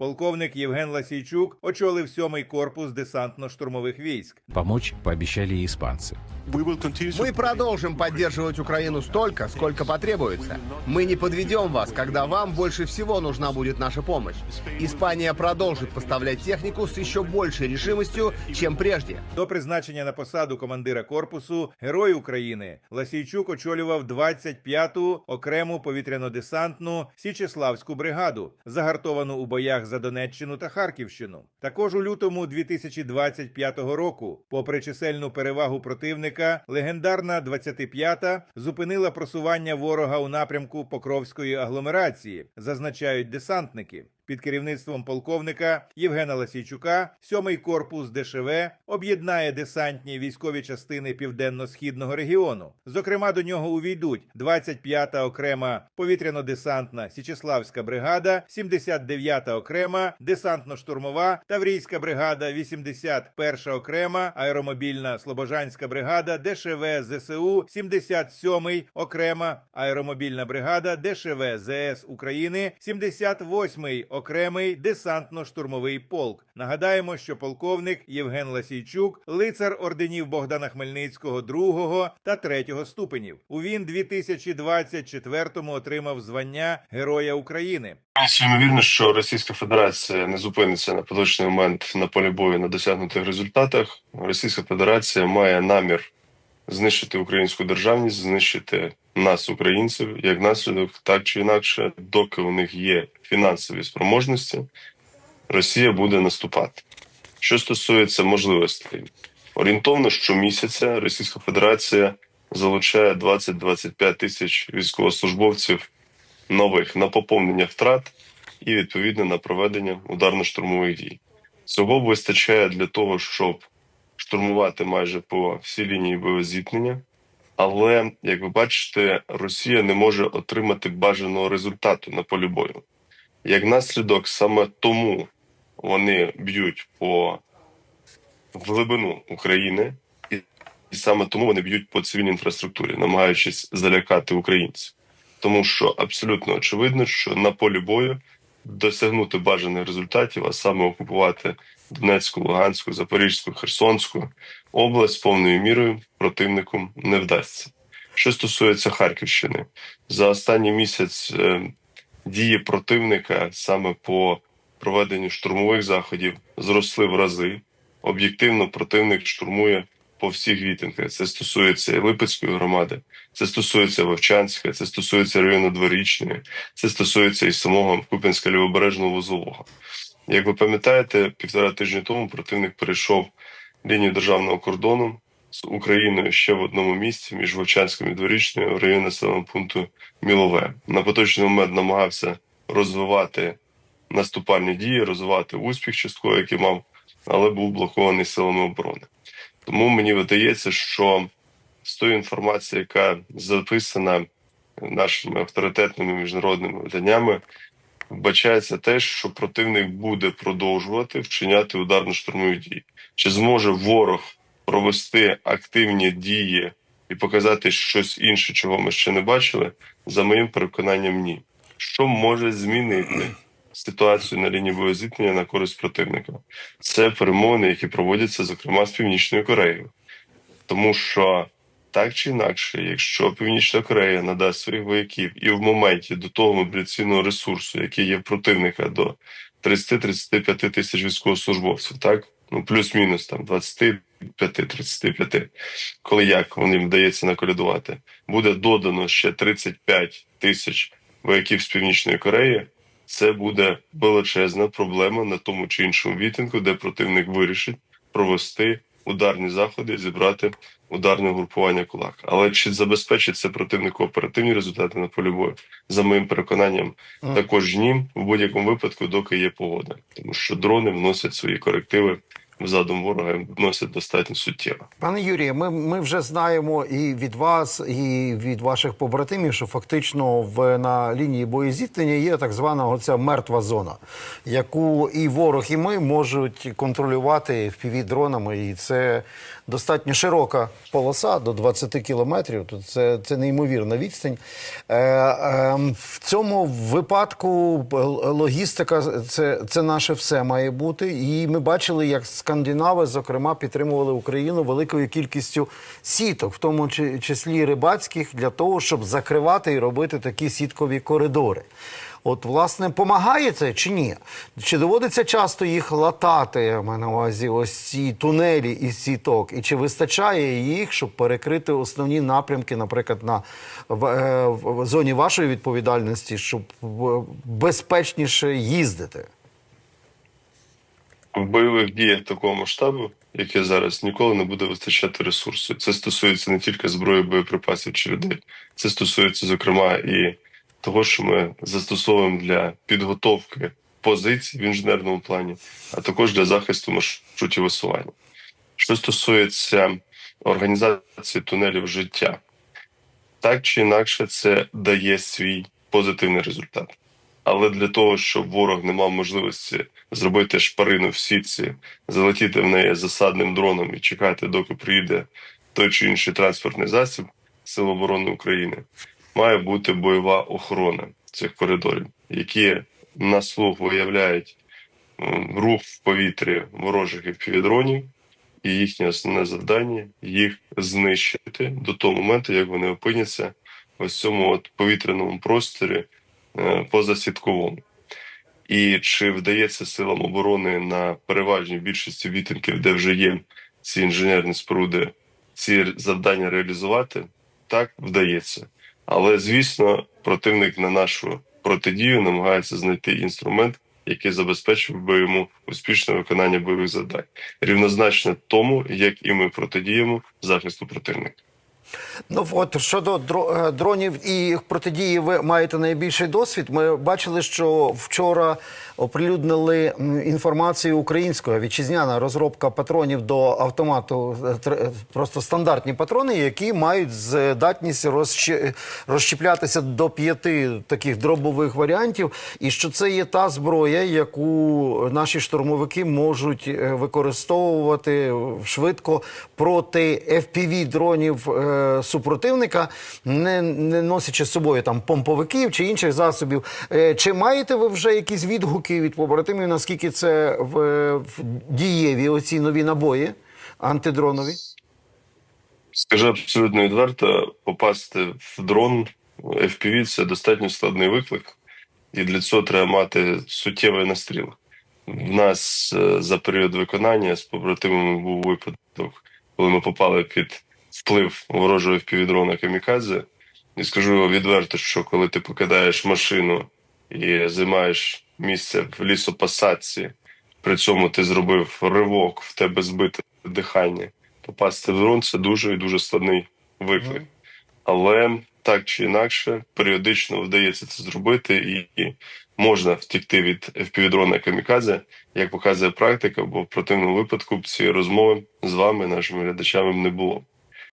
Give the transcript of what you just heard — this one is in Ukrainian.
Полковник Євген Ласійчук очолив сьомий корпус десантно-штурмових військ. Помочь пообещали и испанцы. Мы продолжим поддерживать Украину столько, сколько потребуется. Мы не подведем вас, когда вам больше всего нужна будет наша помощь. Испания продолжит поставлять технику с еще большей решимостью, чем прежде. До призначення на посаду командира корпусу Герой України Ласійчук очолював 25-ту окрему повітряно-десантну Січеславську бригаду, загартовану у боях за Донеччину та Харківщину. Також у лютому 2025 року, попри чисельну перевагу противника, легендарна 25-та зупинила просування ворога у напрямку Покровської агломерації, зазначають десантники. Під керівництвом полковника Євгена Ласійчука сьомий корпус ДШВ об'єднає десантні військові частини південно-східного регіону. Зокрема, до нього увійдуть 25-та окрема повітряно-десантна Січеславська бригада, 79-та окрема десантно-штурмова Таврійська бригада, 81-ша окрема аеромобільна Слобожанська бригада, ДШВ ЗСУ, 77-й окрема аеромобільна бригада ДШВ ЗС України, 78-й окремий десантно-штурмовий полк. Нагадаємо, що полковник Євген Ласійчук, лицар орденів Богдана Хмельницького другого та третього ступенів. У він 2024-му отримав звання Героя України. Ймовірно, що Російська Федерація не зупиниться на поточний момент на полі бою на досягнутих результатах. Російська Федерація має намір знищити українську державність, знищити нас, українців, як наслідок, так чи інакше, доки у них є фінансові спроможності, Росія буде наступати. Що стосується можливостей, орієнтовно щомісяця Російська Федерація залучає 20-25 тисяч військовослужбовців нових на поповнення втрат і відповідно на проведення ударно-штурмових дій. Цього вистачає для того, щоб штурмувати майже по всій лінії бойового зіткнення. Але як ви бачите, Росія не може отримати бажаного результату на полі бою. Як наслідок, саме тому вони б'ють по глибину України, і саме тому вони б'ють по цивільній інфраструктурі, намагаючись залякати українців тому що абсолютно очевидно, що на полі бою досягнути бажаних результатів, а саме окупувати Донецьку, Луганську, Запорізьку, Херсонську область повною мірою противнику не вдасться. Що стосується Харківщини, за останній місяць е, дії противника саме по проведенню штурмових заходів зросли в рази. Об'єктивно, противник штурмує по всіх вітинках. Це стосується Липецької громади, це стосується Вовчанська, це стосується району Дворічної, це стосується і самого Куп'янська лівобережного вузлового. Як ви пам'ятаєте, півтора тижні тому противник перейшов лінію державного кордону з Україною ще в одному місці між Вовчанськом і Дворічною в районі населеного пункту Мілове. На поточний момент намагався розвивати наступальні дії, розвивати успіх частково, який мав, але був блокований силами оборони. Тому мені видається, що з тої інформації, яка записана нашими авторитетними міжнародними виданнями, вбачається те, що противник буде продовжувати вчиняти ударно-штурмові дії. Чи зможе ворог провести активні дії і показати щось інше, чого ми ще не бачили? За моїм переконанням, ні. Що може змінити ситуацію на лінії боєзіткнення на користь противника? Це перемовини, які проводяться, зокрема, з Північною Кореєю. Тому що так чи інакше, якщо Північна Корея надасть своїх вояків і в моменті до того мобіляційного ресурсу, який є в противника до 30-35 тисяч військовослужбовців, так ну плюс-мінус там 25-35, коли як вони вдається наколядувати, буде додано ще 35 тисяч вояків з Північної Кореї. Це буде величезна проблема на тому чи іншому вітинку, де противник вирішить провести ударні заходи, зібрати ударне групування кулак. Але чи забезпечить це противнику оперативні результати на полі бою? За моїм переконанням, також ні, в будь-якому випадку, доки є погода, тому що дрони вносять свої корективи в задум ворога вносять достатньо суттєво. Пане Юрію, ми, ми вже знаємо і від вас, і від ваших побратимів, що фактично в на лінії боєзіткнення є так звана оця мертва зона, яку і ворог, і ми можуть контролювати впівдронами, і це достатньо широка полоса до 20 кілометрів. Тут це, це неймовірна відстань. Е, е, в цьому випадку логістика це, це наше все має бути. І ми бачили, як скандинави, зокрема, підтримували Україну великою кількістю сіток, в тому числі рибацьких, для того, щоб закривати і робити такі сіткові коридори. От, власне, помагає це чи ні? Чи доводиться часто їх латати, я маю на увазі, ось ці тунелі із сіток? І чи вистачає їх, щоб перекрити основні напрямки, наприклад, на в, е, в зоні вашої відповідальності, щоб безпечніше їздити? В бойових діях такого масштабу, яке зараз ніколи не буде вистачати ресурсу. Це стосується не тільки зброї, боєприпасів чи людей. Це стосується, зокрема, і того, що ми застосовуємо для підготовки позицій в інженерному плані, а також для захисту маршрутів висування. Що стосується організації тунелів життя, так чи інакше це дає свій позитивний результат. Але для того, щоб ворог не мав можливості зробити шпарину в сітці, залетіти в неї засадним дроном і чекати, доки приїде той чи інший транспортний засіб Сил оборони України, має бути бойова охорона цих коридорів, які на слух виявляють рух в повітрі ворожих FPV-дронів, і їхнє основне завдання їх знищити до того моменту, як вони опиняться в цьому от повітряному просторі е, позасітковому. І чи вдається силам оборони на переважній більшості відтинків, де вже є ці інженерні споруди, ці завдання реалізувати? Так, вдається. Але звісно, противник на нашу протидію намагається знайти інструмент, який забезпечив би йому успішне виконання бойових завдань, рівнозначно тому, як і ми протидіємо захисту противника. Ну от щодо е, дронів і їх протидії, ви маєте найбільший досвід. Ми бачили, що вчора оприлюднили інформацію українською вітчизняна розробка патронів до автомату. е, е, Просто стандартні патрони, які мають здатність розщи- розщеплятися до п'яти таких дробових варіантів. І що це є та зброя, яку наші штурмовики можуть е, використовувати швидко проти fpv дронів е, супротивника, не, не носячи з собою там помповиків чи інших засобів. Е, чи маєте ви вже якісь відгуки від побратимів, наскільки це в, в дієві оці нові набої антидронові? Скажу абсолютно відверто, попасти в дрон FPV – це достатньо складний виклик, і для цього треба мати суттєвий настріл. В нас е, за період виконання з побратимами був випадок, коли ми попали під вплив ворожого FPV дрона Камікадзе. І скажу відверто, що коли ти покидаєш машину і займаєш місце в лісопосадці, при цьому ти зробив ривок, в тебе збите дихання. Попасти в дрон це дуже і дуже складний виклик. Але так чи інакше, періодично вдається це зробити, і, і можна втікти від FPV-дрона камікадзе, як показує практика, бо в противному випадку цієї розмови з вами, нашими глядачами, не було.